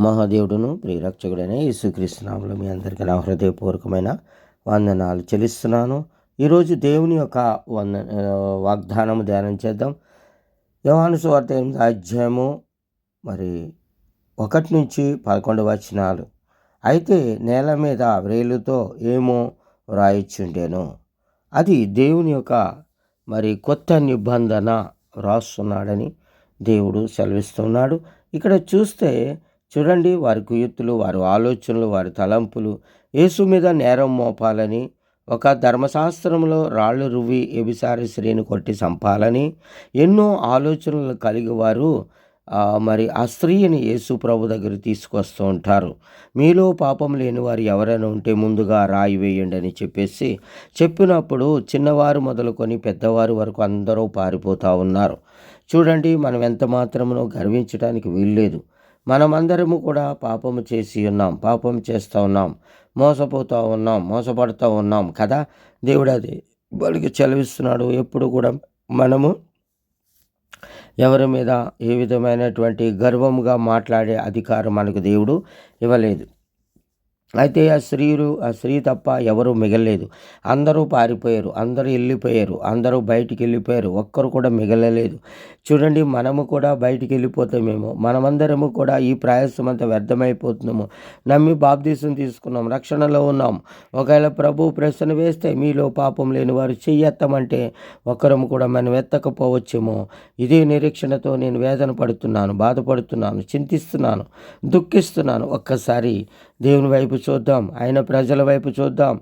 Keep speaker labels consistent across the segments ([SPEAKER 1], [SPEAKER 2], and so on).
[SPEAKER 1] మహాదేవుడును ప్రియరక్షకుడైన యేసుక్రీస్తునామలో మీ అందరికీ నా హృదయపూర్వకమైన వందనాలు చెల్లిస్తున్నాను. ఈరోజు దేవుని యొక్క వంద వాగ్దానము ధ్యానం చేద్దాం. యోహాను సువార్త ఎనిమిది అధ్యాయము మరి ఒకటి నుంచి పదకొండు వచనాలు. అయితే నేల మీద వ్రేలుతో ఏమో వ్రాయిచుండెను. అది దేవుని యొక్క మరి కొత్త నిబంధన వ్రాస్తున్నాడని దేవుడు సెలవిస్తున్నాడు. ఇక్కడ చూస్తే చూడండి వారి కుయుత్తులు వారి ఆలోచనలు వారి తలంపులు. యేసు మీద నేరం మోపాలని ఒక ధర్మశాస్త్రంలో రాళ్ళు రువ్వి ఎబిసారి స్త్రీని కొట్టి చంపాలని ఎన్నో ఆలోచనలు కలిగి వారు. మరి ఆ స్త్రీని యేసు ప్రభు దగ్గర తీసుకొస్తూ ఉంటారు. మీలో పాపం లేని వారు ఎవరైనా ఉంటే ముందుగా రాయి వేయండి అని చెప్పేసి చెప్పినప్పుడు చిన్నవారు మొదలుకొని పెద్దవారు వరకు అందరూ పారిపోతూ ఉన్నారు. చూడండి మనం ఎంత మాత్రమునో గర్వించడానికి వీల్లేదు. మనమందరము కూడా పాపము చేసి ఉన్నాం పాపం చేస్తూ ఉన్నాం మోసపోతూ ఉన్నాం మోసపడుతూ ఉన్నాం కదా? దేవుడు అది వాళ్ళకి చెలవిస్తున్నాడు. ఎప్పుడు కూడా మనము ఎవరి మీద ఏ విధమైనటువంటి గర్వముగా మాట్లాడే అధికారం మనకు దేవుడు ఇవ్వలేదు. అయితే ఆ స్త్రీలు ఆ స్త్రీ తప్ప ఎవరు మిగలలేదు. అందరూ పారిపోయారు అందరూ వెళ్ళిపోయారు అందరూ బయటికి వెళ్ళిపోయారు ఒక్కరు కూడా మిగలలేదు. చూడండి మనము కూడా బయటికి వెళ్ళిపోతామేమో మనమందరము కూడా ఈ ప్రయాసం అంతా వ్యర్థమైపోతున్నాము. నమ్మి బాప్దీసం తీసుకున్నాం రక్షణలో ఉన్నాం. ఒకవేళ ప్రభు ప్రశ్న వేస్తే మీలో పాపం లేని వారు చెయ్యెత్తమంటే ఒక్కరము కూడా మనం ఎత్తకపోవచ్చేమో. ఇదే నిరీక్షణతో నేను వేదన పడుతున్నాను బాధపడుతున్నాను చింతిస్తున్నాను దుఃఖిస్తున్నాను. ఒక్కసారి దేవుని వైపు చూద్దాం. ఆయన ప్రజల వైపు చూద్దాం.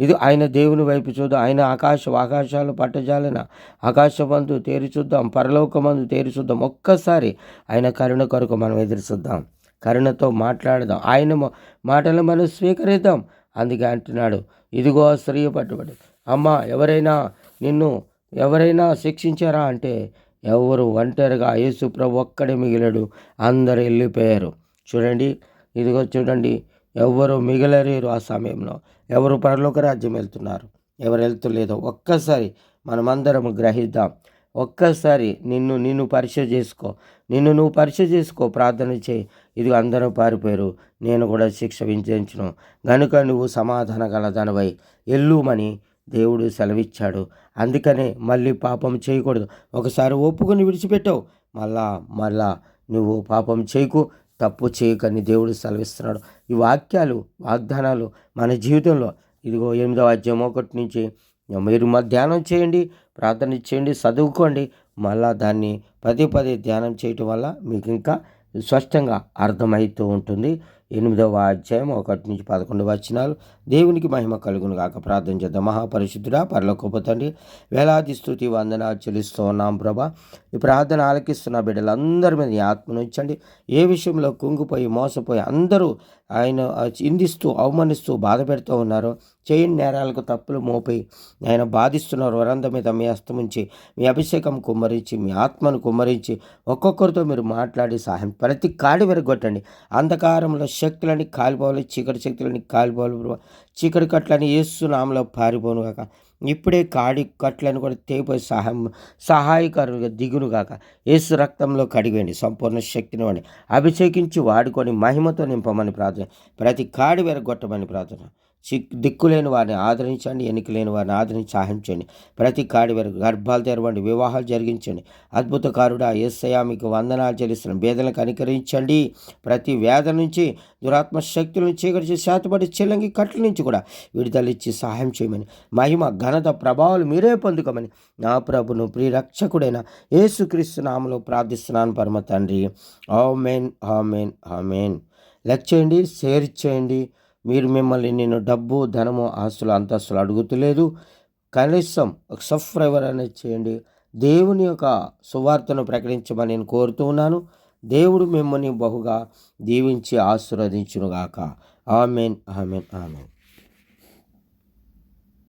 [SPEAKER 1] ఇది ఆయన దేవుని వైపు చూద్దాం. ఆయన ఆకాశం ఆకాశాలు పట్టజాలిన ఆకాశమందు తేరి చూద్దాం. పరలోకమందు తేరి చూద్దాం. ఒక్కసారి ఆయన కరుణ కొరకు మనం ఎదురు చూద్దాం. కరుణతో మాట్లాడదాం. ఆయన మాటలు మనం స్వీకరిద్దాం. అందుకే అంటున్నాడు ఇదిగో స్త్రీ పట్టుబడి అమ్మ ఎవరైనా నిన్ను ఎవరైనా శిక్షించారా? అంటే ఎవరు ఒంటరిగా యేసు ప్రభు ఒక్కడే మిగిలాడు. అందరు వెళ్ళిపోయారు. చూడండి ఇదిగో చూడండి ఎవరు మిగలలేరు ఆ సమయంలో. ఎవరు పరలోక రాజ్యం వెళ్తున్నారు? ఎవరు వెళ్తలేదో ఒక్కసారి మనమందరం గ్రహిద్దాం. ఒక్కసారి నిన్ను నిన్ను పరీక్ష చేసుకో. నిన్ను నువ్వు పరీక్ష చేసుకో. ప్రార్థన చేయి. ఇది అందరూ పారిపోయారు. నేను కూడా శిక్ష వించను గనుక నువ్వు సమాధాన గల దానివై ఎల్లుమని దేవుడు సెలవిచ్చాడు. అందుకనే మళ్ళీ పాపం చేయకూడదు. ఒకసారి ఒప్పుకొని విడిచిపెట్టావు. మళ్ళా మళ్ళా నువ్వు పాపం చేయకు. తప్పు చేయకని దేవుడు సెలవిస్తున్నాడు. ఈ వాక్యాలు వాగ్దానాలు మన జీవితంలో ఇదిగో ఎనిమిదవ అధ్యాయం ఒకటి నుంచి మీరు మా ధ్యానం చేయండి ప్రార్థన చేయండి చదువుకోండి మళ్ళా దాన్ని పదే పదే ధ్యానం చేయటం వల్ల మీకు ఇంకా స్పష్టంగా అర్థమవుతూ ఉంటుంది. ఎనిమిదవ అధ్యాయం ఒకటి నుంచి పదకొండు వచనాలు. దేవునికి మహిమ కలుగును కాక ప్రార్థన చేద్దాం. మహాపరిశుద్ధుడా పరలోకపు తండ్రి వేలాది స్థుతి వందన చెల్లిస్తూ ఉన్నాం ప్రభా. ఈ ప్రార్థన ఆలకిస్తున్న బిడ్డలందరి మీద ఆత్మను ఇచ్చండి ఏ విషయంలో కుంగిపోయి మోసపోయి అందరూ ఆయన చిందిస్తూ అవమానిస్తూ బాధ పెడుతూ ఉన్నారు. చేయని నేరాలకు తప్పులు మోపి ఆయన బాధిస్తున్నారు వరంద మీద మీ అస్తముంచి మీ అభిషేకం కుమ్మరించి మీ ఆత్మను కుమ్మరించి ఒక్కొక్కరితో మీరు మాట్లాడి సహాయం ప్రతి కాడి విరగొట్టండి. అంధకారంలో శక్తులని కాలిపోవాలి చీకటి శక్తులని కాలిపోవాలి చీకటి కట్లని నామలో పారిపోను కాక ఇప్పుడే కాడి కట్లను కూడా తెగిపోయి సహాయం సహాయకరుగా దిగును కాక యేసు రక్తంలో కడిగేయండి సంపూర్ణ శక్తిని వాడి అభిషేకించి వాడుకొని మహిమతో నింపమని ప్రార్థన ప్రతి కాడి వెరగొట్టమని ప్రార్థన. దిక్కులేని వారిని ఆదరించండి ఎన్నిక లేని వారిని ఆదరించి సహాయించండి ప్రతి కాడి వరకు గర్భాలు తెరవండి వివాహాలు జరిగించండి. అద్భుతకారుడా ఏసయా మీకు వందనాలు చెల్లిస్తున్నాం. వేదనకు అనుకరించండి. ప్రతి వేద నుంచి దురాత్మ శక్తుల నుంచి చీకటి శాతపడి చెల్లంగి కట్ల నుంచి కూడా విడుదలిచ్చి సహాయం చేయమని. మహిమ ఘనత ప్రభావాలు మీరే పొందుకోమని. నా ప్రభును ప్రియరక్షకుడైన యేసుక్రీస్తు నామలో ప్రార్థిస్తున్నాను పరమ తండ్రి. Amen amen amen. లైక్ చేయండి షేర్ చేయండి. మీరు మిమ్మల్ని నేను డబ్బు ధనము ఆస్తులు అంతస్తులు అడుగుతలేదు కనీసం ఒక సబ్స్క్రైబర్ అనేది చేయండి. దేవుని యొక్క సువార్తను ప్రకటించమని నేను కోరుతూ ఉన్నాను. దేవుడు మిమ్మల్ని బహుగా దీవించి ఆశీర్వదించునుగాక. Amen amen amen.